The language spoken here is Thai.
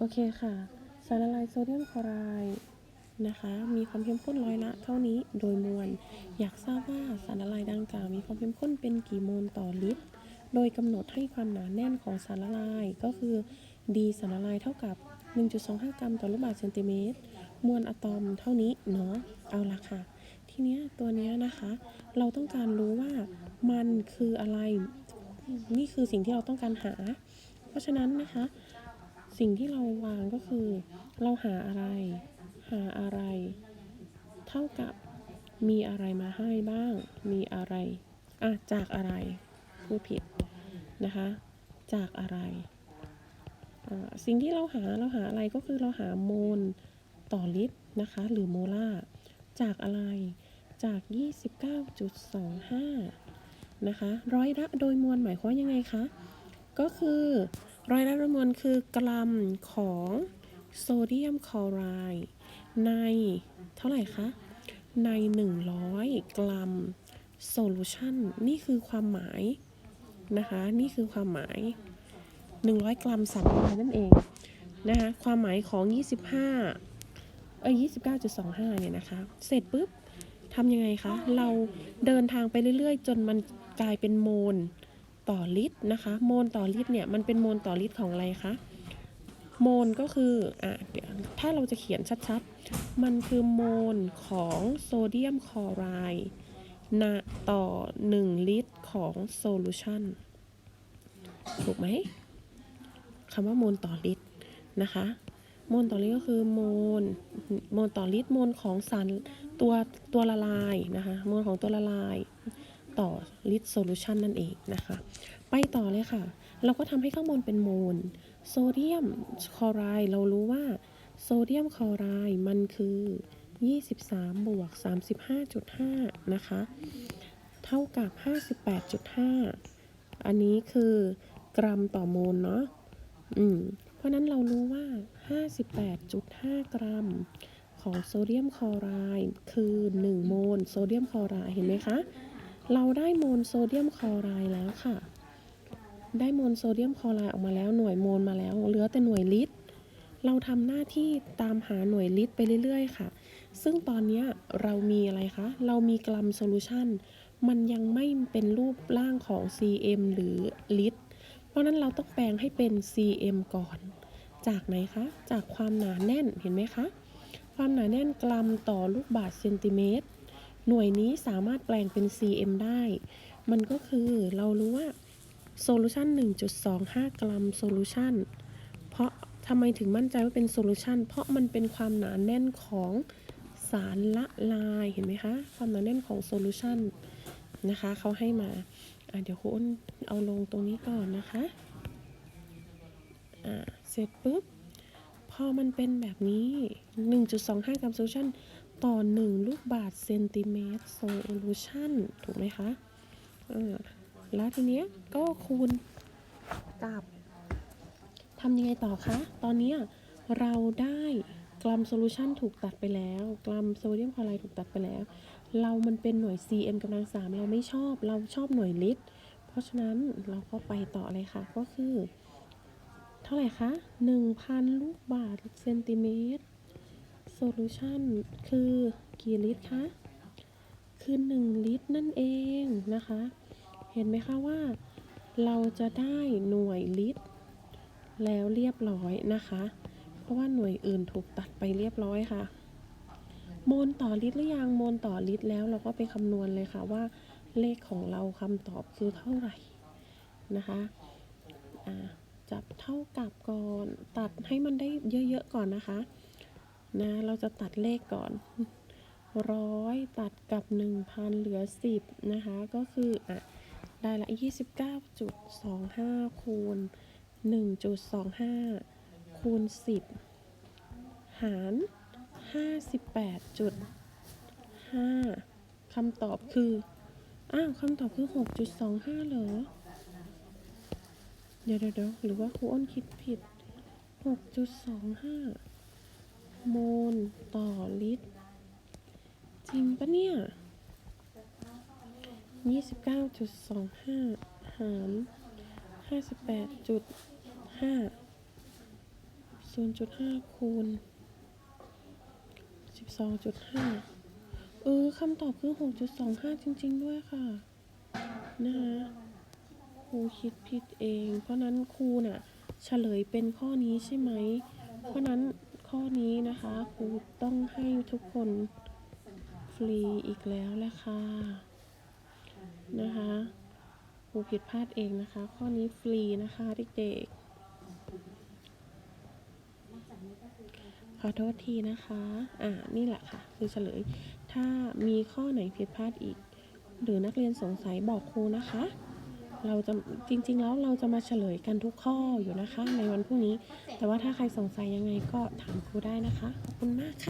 โอเคค่ะ สารละลายโซเดียมคลอไรด์นะคะ มีความเข้มข้นร้อยละเท่านี้โดยมวล อยากทราบว่าสารละลายดังกล่าวมีความเข้มข้นเป็นกี่โมลต่อลิตร โดยกำหนดให้ความหนาแน่นของสารละลายก็คือ d สารละลายเท่ากับ 1.25 กรัมต่อลูกบาศก์เซนติเมตร มวลอะตอมเท่านี้เนาะ เอาละค่ะ ทีเนี้ยตัวเนี้ยนะคะ เราต้องการรู้ว่ามันคืออะไร นี่คือสิ่งที่เราต้องการหา เพราะฉะนั้นนะคะ สิ่งที่เราวางก็คือ เราหาอะไร หาอะไร เท่ากับมีอะไรมาให้บ้าง มีอะไรอะจากอะไรพูดผิดนะคะ จากอะไรสิ่งที่เราหาเราหาอะไรก็คือเราหาโมลต่อลิตรนะคะ หรือโมลาร์จากอะไรจาก 29.25 นะคะ ร้อยละโดยมวลหมายความยังไงคะ ก็คือ รอยละโดยมวลคือกรัมของโซเดียมคลอไรด์ในเท่าไหร่คะ ใน 100 กรัมโซลูชันนี่คือความหมายนะคะ นี่คือความหมาย 100 กรัมสารละลายนั่นเองนะคะความหมายของ 25 เอ้ย29.25 เนี่ยนะคะ เสร็จปุ๊บทำยังไงคะ เราเดินทางไปเรื่อยๆ จนมันกลายเป็นโมล ต่อลิตรนะคะ โมลต่อลิตรเนี่ยมันเป็นโมลต่อลิตรของอะไรคะ โมลก็คืออะเดี๋ยวถ้าเราจะเขียนชัดๆ มันคือโมลของโซเดียมคลอไรด์นะต่อ 1 ลิตรของโซลูชันถูกไหมคำว่าโมลต่อลิตรนะคะโมลต่อลิตรก็คือโมลโมลต่อลิตรโมลของสารตัวตัวละลายนะคะโมลของตัวละลาย ต่อลิตรโซลูชันนั่นเองนะคะ ไปต่อเลยค่ะ เราก็ทำให้ข้างบนเป็นโมลโซเดียมคลอไรด์เรารู้ว่าโซเดียมคลอไรด์มันคือ 23 บวก 35.5 นะคะ เท่ากับ 58.5 อันนี้คือกรัมต่อโมลเนาะอืมเพราะนั้นเรารู้ว่า 58.5 กรัมของโซเดียมคลอไรด์คือ 1 โมลโซเดียมคลอไรด์เห็นไหมคะ เราได้โมลโซเดียมคลอไรด์แล้วค่ะ ได้โมลโซเดียมคลอไรด์ออกมาแล้วหน่วยโมลมาแล้ว เหลือแต่หน่วยลิตร เราทำหน้าที่ตามหาหน่วยลิตรไปเรื่อย ๆ ค่ะ ซึ่งตอนนี้เรามีอะไรคะ เรามีกรัมโซลูชันมันยังไม่เป็นรูปร่างของ cm หรือลิตร เพราะนั้นเราต้องแปลงให้เป็น cm ก่อน จากไหนคะ จากความหนาแน่นเห็นไหมคะ ความหนาแน่นกรัมต่อลูกบาศก์เซนติเมตร หน่วยนี้สามารถแปลงเป็น cm ได้ มันก็คือเรารู้ว่าโซลูชัน1.25 กรัมโซลูชันเพราะทำไมถึงมั่นใจว่าเป็นโซลูชันเพราะมันเป็นความหนาแน่นของสารละลายเห็นไหมคะ ความหนาแน่นของโซลูชันนะคะเขาให้มาเดี๋ยวครูอ้นเอาลงตรงนี้ก่อนนะคะเสร็จปุ๊บ พอมันเป็นแบบนี้ 1.25 กรัมโซลูชัน ต่อ 1 ลูกบาศก์เซนติเมตรโซลูชันถูกไหมคะอ่าแล้วทีเนี้ยก็คูณกับทำยังไงต่อคะ ตอนนี้เราได้กรัมโซลูชันถูกตัดไปแล้ว กรัมโซเดียมคลอไรด์ถูกตัดไปแล้ว เรามันเป็นหน่วย cm กำลังสามเราไม่ชอบ เราชอบหน่วยลิตร เพราะฉะนั้นเราก็ไปต่อเลยค่ะ ก็คือ เท่าไหร่คะ 1,000 ลูกบาศก์เซนติเมตร โซลูชันคือกี่ลิตรคะคือ 1 ลิตรนั่นเองนะคะ เห็นไหมคะว่า เราจะได้หน่วยลิตร แล้วเรียบร้อยนะคะ เพราะว่าหน่วยอื่นถูกตัดไปเรียบร้อยค่ะ โมลต่อลิตรหรือยังโมลต่อลิตรแล้วเราก็ไปคำนวณเลยค่ะว่า เลขของเราคำตอบคือเท่าไหร่นะคะจับเท่ากับก่อนตัดให้มันได้เยอะๆก่อนนะคะ นะ เราจะตัดเลขก่อนร้อยตัดกับ 1,000 เหลือ 10 นะคะ ก็คืออะได้ละ 29.25 คูณ 1.25 คูณ 10 หาร 58.5คำตอบคือ อ้าวคำตอบคือ 6.25 เหรอ เดี๋ยวเดี๋ยวเดี๋ยวหรือว่าครูอ้นคิดผิด 6.25 มลต่อลิตร จริงปะเนี่ย 29.25 หาร 58.5 0.5 คูณ 12.5 เออคำตอบคือ 6.25 จริง ๆ ด้วยค่ะ นะคะครูคิดผิดเอง เพราะนั้นครูน่ะเฉลยเป็นข้อนี้ใช่ไหม เพราะนั้นข้อนี้นะคะครูต้อง ให้ทุกคนฟรีอีกแล้วแหละค่ะนะคะครูผิดพลาดเองนะคะ ข้อนี้ฟรีนะคะเด็กๆขอโทษทีนะคะ อ่านี่แหละค่ะ คือเฉลย ถ้ามีข้อไหนผิดพลาดอีก หรือนักเรียนสงสัยบอกครูนะคะ เราจะจริง ๆ แล้วเราจะมาเฉลยกันทุกข้ออยู่นะคะ ในวันพรุ่งนี้ แต่ว่าถ้าใครสงสัยยังไงก็ถามครูได้นะคะ ขอบคุณมากค่ะ